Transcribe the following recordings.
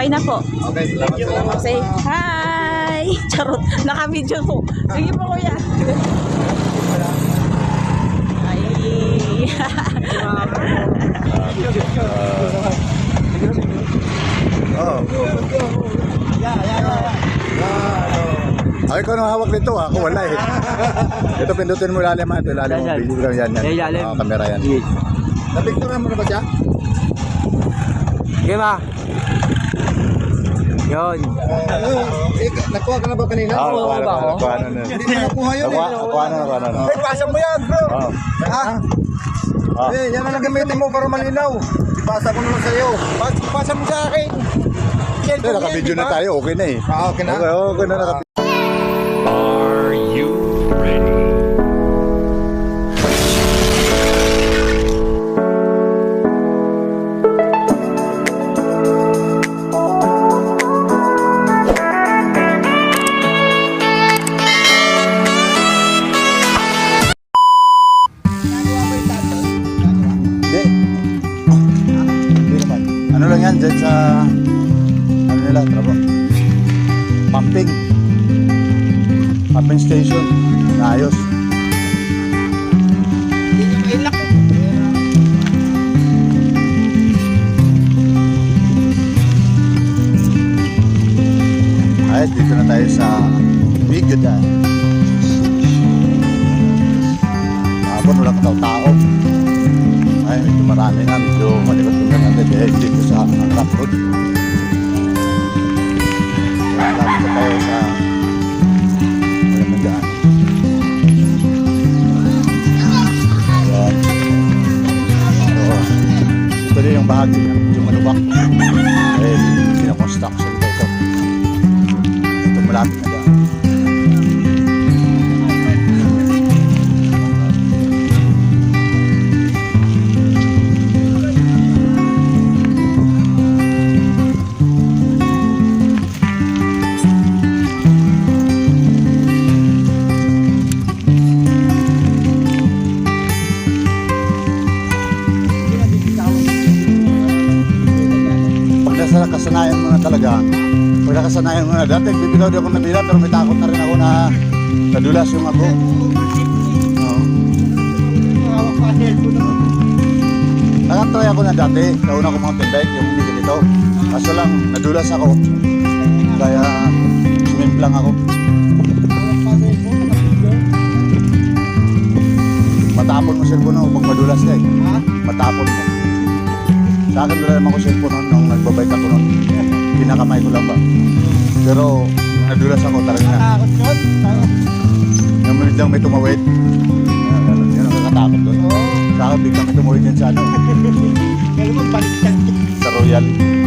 Okay na po. Okay, salamat, salamat. Say hi! Charot. Naka-video po. Sige po kuya. Ay. Oo. Ay, ko nung hawak nito, ako wala eh. Ito pindutin mo lalim, ito lalim mo. Video yan. yan. Ilalim. Oo, camera yan. Sige. Napicturean mo na ba siya? Sige ma. Yun. Eh, nakuha ka na ba kanina? Oo, nakuha na, ba ako? nakuha na. na. Hindi mo nakuha yun Nakuha, eh. nakuha na, nakuha na. na. Ay, pasa mo yan, bro. Oo. Ha? Ah. Eh, yan ang gamitin mo para malinaw. Ipasa ko naman sa'yo. Pas pasa mo sa akin. Eh, naka-video na tayo, okay na eh. Ah, okay na? Okay, okay na ito bibitaw di ako nabila pero may takot na rin ako na nadulas yung ako. Nakatry ako na dati, kauna ko mountain bike, yung hindi ganito. Kaso lang, nadulas ako. Kaya, sumimplang ako. Matapon mo cellphone mo pag madulas ka eh. Matapon mo. Sa akin wala naman ko cellphone noon nung nagbabike ako noon. Pinakamay ko lang ba. Pero nadulas ako talaga na. Yung biglang may tumawid. Yan ang nakakatakot doon. Sa akin biglang may tumawid yan sa ano. Sa Royal.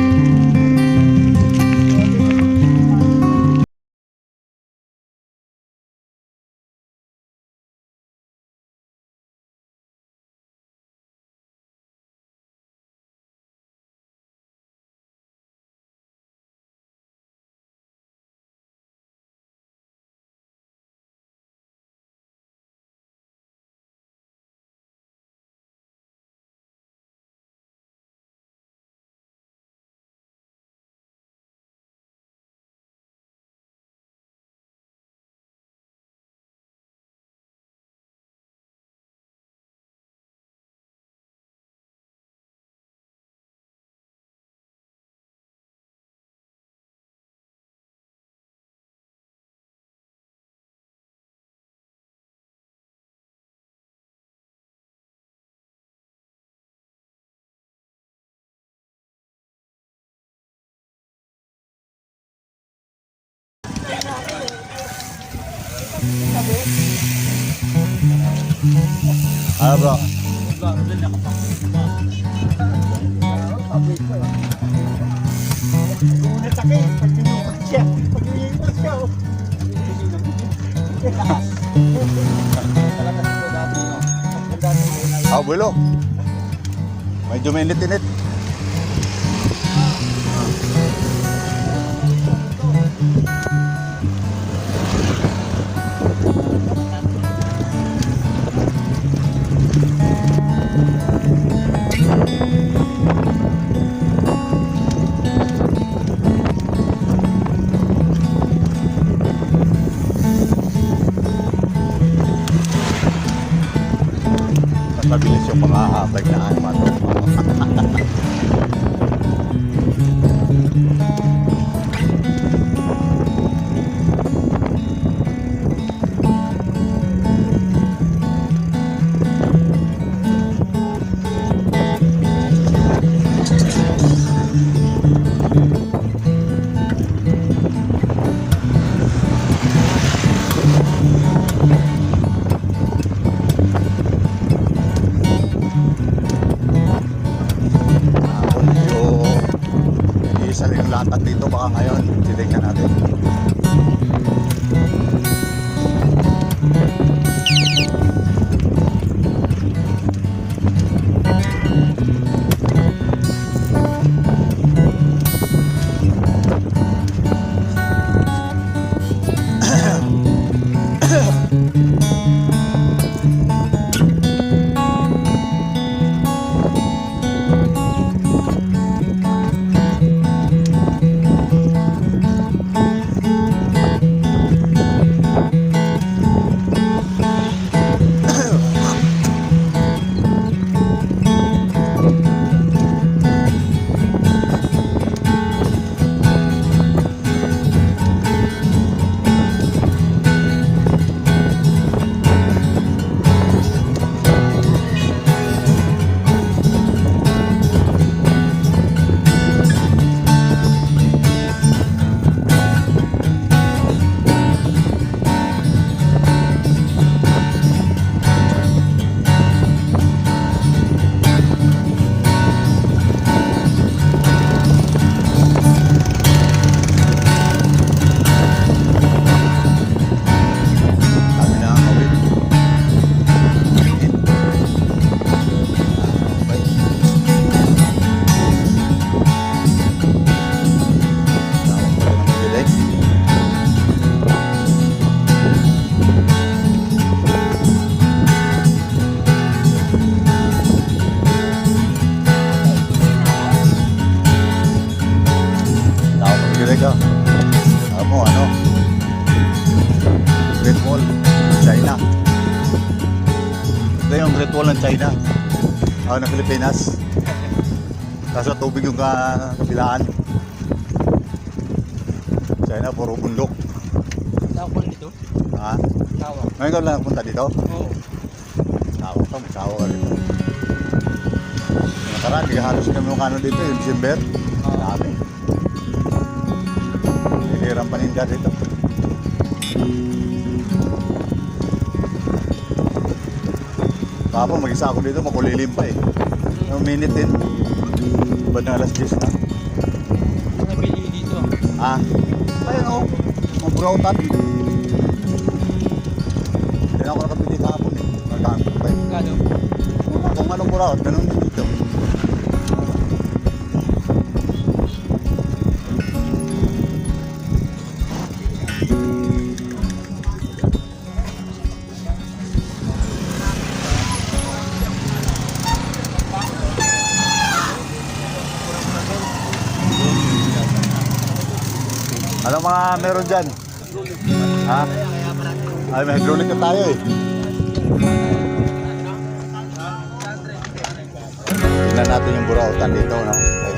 Ano bro? Ah. Medyo mainit-init. mabilis yung mga Pilipinas. Kaso tubig yung ka- kabilaan. China, puro bundok. Tawag dito? Ha? Tawag. Ngayon ka lang punta dito? Oo. Tawa ka, magsawa ka dito. Nakaraan, di halos kami yung kano dito, yung December. Dami. Hihirang paninda dito. Kapag mag-isa ako dito, makulilim pa eh. Yung minute din. Ba't na alas 10 na? Ang nabili dito. Ah, ayun o. Mga burautan. Hindi na ako nakabili kahapon eh. Magkano pa eh. Kano? Kung anong buraot, ganun din dito. Mga meron dyan? Ha? Ay, may hydraulic na tayo eh. Tingnan natin yung burautan dito, no? Guys.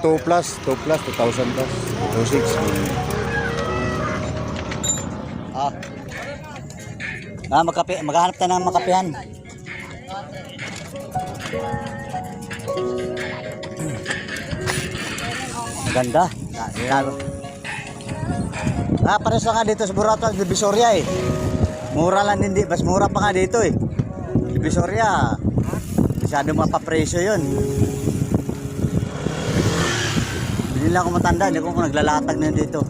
2 plus, 2 plus, 2,000 plus, 2,600. Ah. Ah, magkape, maghahanap tayo ng makapehan. Maganda. Ah, ah pares lang nga dito sa Burato, Divisoria eh. Mura lang din, di- mas mura pa nga dito eh. Divisoria, masyado mapapresyo yun. Hindi lang ako matanda, hindi ko kung naglalatag na dito.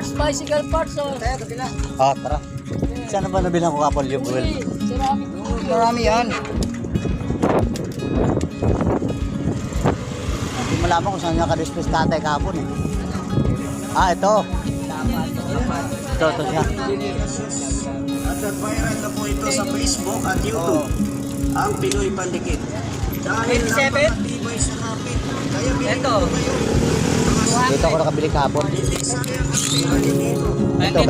Bicycle parts, bicycle parts o. Ah, tara. Saan ba nabilang ko kapal yung fuel? Ceramic. Marami yan. Hindi malaman kung saan niya ka-displace tatay kapon eh. Ah, ito. Ito, ito siya. At nag-viral na po ito sa Facebook at YouTube. Ang Pinoy Pandikit. Dahil 27? napakatibay sa kapit. Kaya bilhin Ito. ko kayo. Dito ako nakabili kapon. Ito,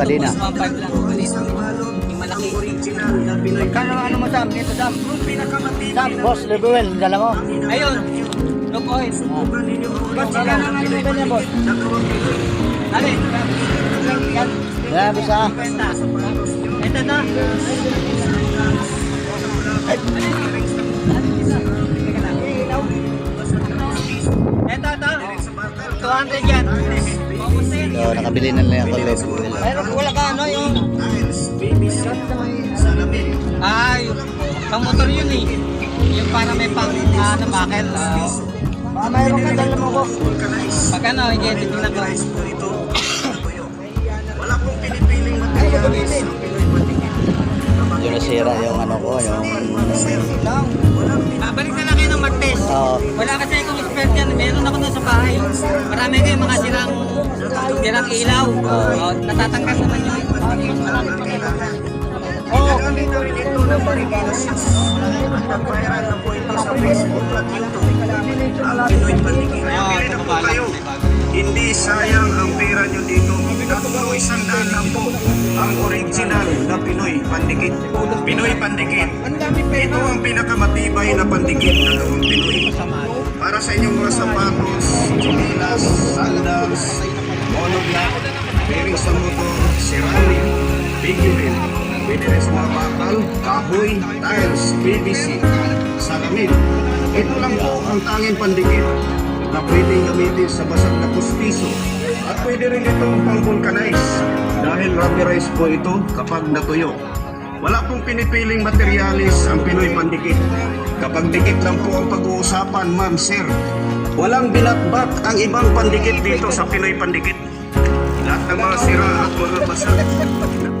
na Pinoy Pandikit. ano mo Sam? Dito Sam. Sam, boss, Lebuel, dala mo. Ayun. Look ninyo ang Boss, magkano nga yung iba niya, boss? Dalawang Pinoy. Alin? Yan. Yan, bisa. Ito na. Ito, ito. 200 yan. So, nakabili na lang ako Lebuel. Mayroon wala ka ano yung... Baby sa salamin. Ah, yung pang motor yun eh. Yung para may pang ano, bakal. Ah, mayroon ka dala mo ko. Pag ano, hindi, titignan ko. Ito. Wala pong pinipiling materialis. Ang Pinoy Pandikit. Yung nasira yung ano ko, yung... Babalik na lang kayo ng Martes. Oo. Wala yan. Meron ako doon sa bahay. Marami kayo mga sirang, sirang ilaw. Oh, natatanggal naman yun. Oo. Dito rin ito ng. At nag-viral na po ito sa Facebook at YouTube. Pinoy. Kaya bilhin na po kayo. Hindi sayang ang pera nyo dito. Tatlo isang daan lang po ang original na Pinoy Pandikit. Pinoy Pandikit. Ito ang pinakamatibay na pandikit na gawang Pinoy. Para sa inyong mga sapatos, chinelas, sandals, monoblock, bearing sa motor, ceramic, rin sa mga bakal, kahoy, tiles, PVC, salamin. Ito lang po ang tanging pandikit na pwedeng gamitin sa basag na pustiso at pwede rin itong pang-vulcanize dahil rubberized po ito kapag natuyo. Wala pong pinipiling materialis ang Pinoy Pandikit. Kapag dikit lang po ang pag-uusapan, ma'am, sir. Walang binatbat ang ibang pandikit dito sa Pinoy Pandikit. Lahat ng mga sira at mga basag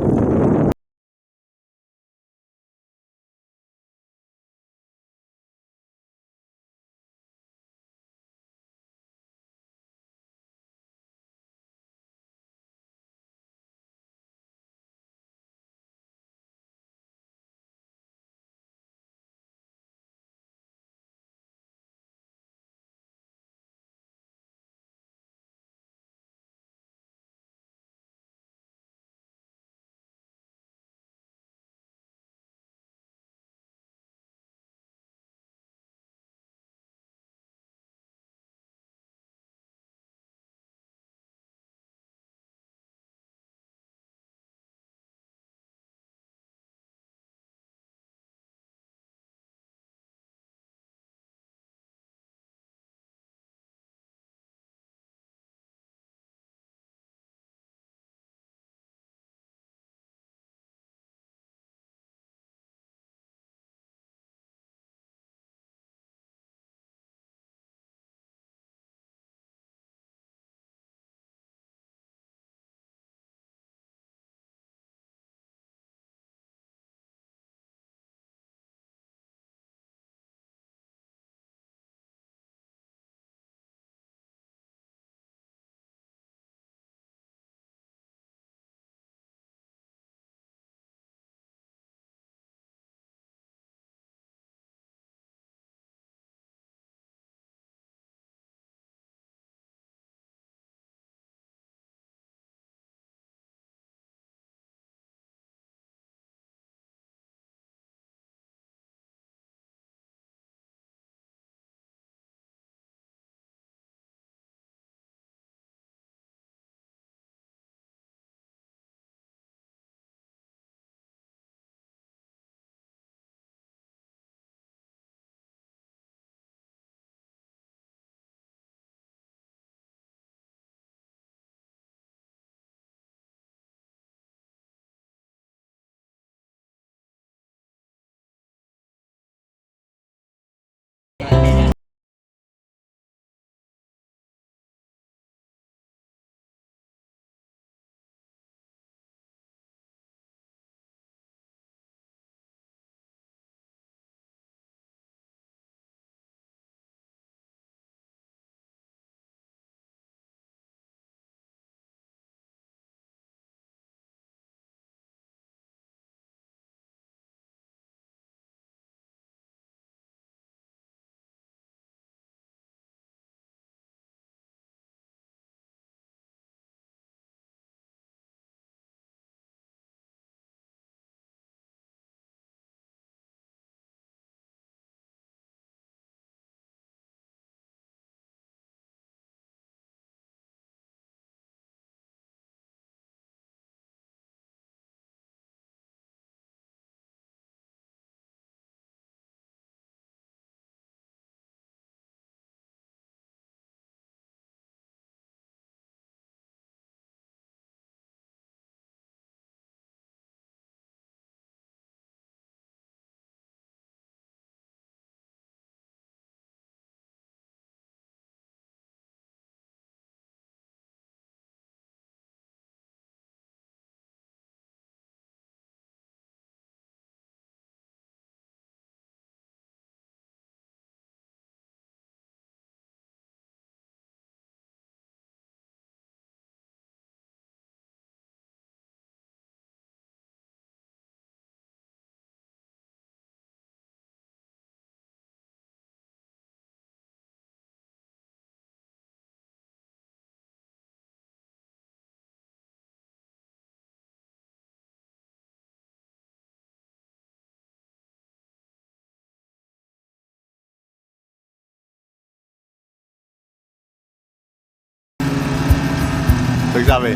Nagsabi.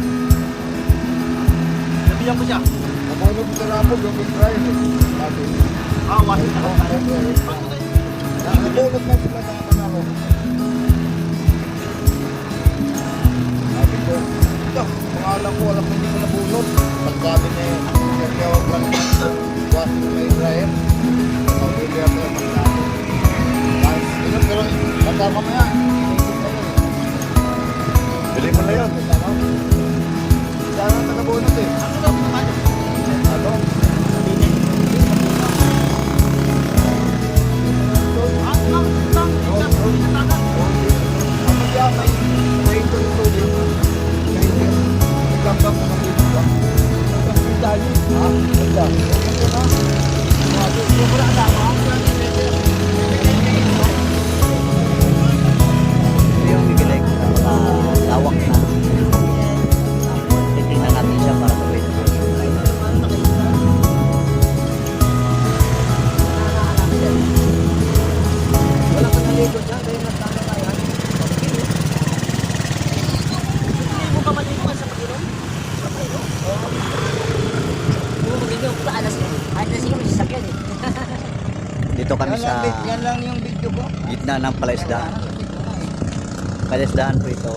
Nabiyan ko siya. Nabunod sa rapod yung Big Brian eh. Sabi. Ah, wasit ako. Nabunod na sila sa akin ako. Sabi ko, ito, pangalan ko, alam ko hindi ko nabunod. Pagsabi niya eh, nagkawag lang was ko may Brian. Pag-ili Dito kami sa Yan lang yung video ko. gitna ng palaisdaan. Palaisdaan po ito.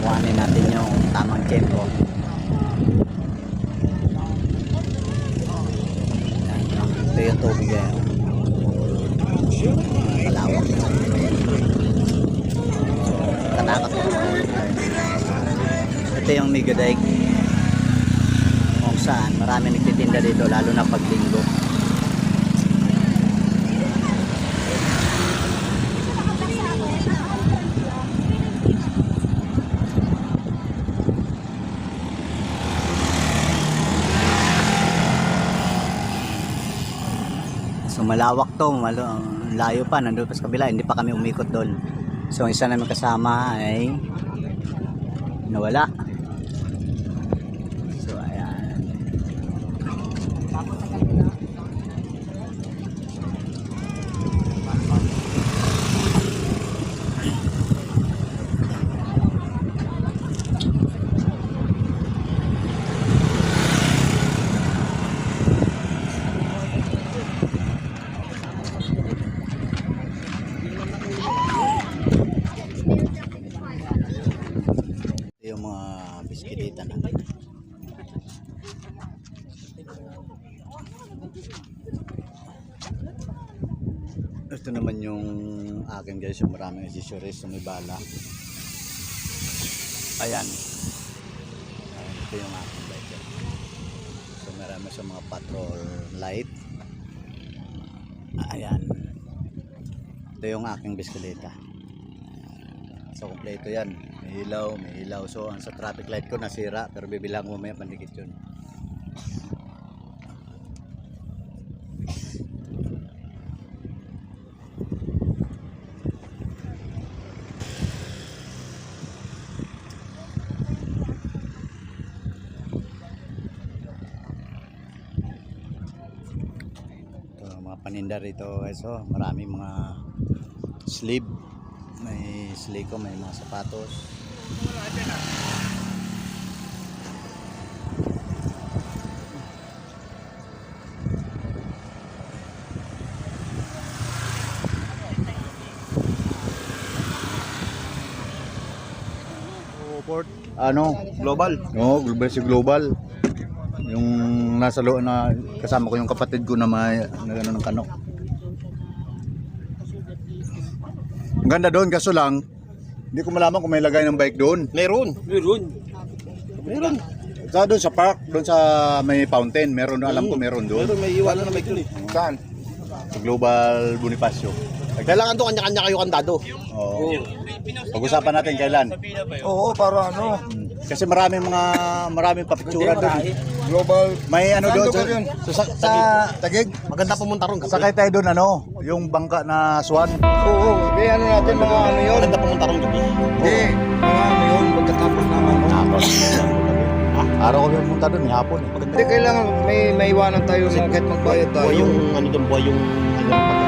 Kuhanin natin yung tamang tempo. Ito yung tubig eh. Malawak. Katakot. Ito yung Mega Dike kung saan marami nagtitinda dito lalo na pag linggo. So malawak to, malo, layo pa, nandun pa sa kabila, hindi pa kami umikot doon. So ang isa namin kasama ay nawala. So ayan. Ito yung mga biskilita na. Ito naman yung akin guys, yung maraming accessories sa may bala. Ayan. Ayan, ito yung akin guys. So marami sa mga patrol light. Ayan. Ito yung aking biskilita. So kompleto yan. May ilaw, may ilaw. So ang sa traffic light ko nasira pero bibilang mo may pandikit yun. Ito, mga paninda rito guys. Oh, marami mga sleeve. May sliko, may mga sapatos. Ano? Global. No, global si global. Yung nasa loob na kasama ko yung kapatid ko na may na ng kano. Ang ganda doon kaso lang hindi ko malaman kung may lagay ng bike doon. Meron. Meron. Meron. Sa doon sa park, doon sa may fountain, meron alam ko meron doon. Meron, may iwanan na may dun eh. Saan? Sa Global Bonifacio. Kailangan doon kanya-kanya kayo kandado. Oo. Pag-usapan natin kailan. Oo, para ano. Hmm. Kasi maraming mga maraming papicturan doon. Global. May ano Saan doon lugar sa, yun? sa, sa, sa Tagig. Maganda pumunta ron. Sakay tayo doon ano, yung bangka na swan. Oo, hindi ano natin mga ano yun. Maganda pumunta ron gabi. Hindi, mga ano yun, pagkatapos ng ano. Araw kami pumunta doon, hapon eh. Hindi, kailangan may may iwanan tayo mga kahit magbayad tayo. Buhay yung ano doon, buhay yung ano yung pag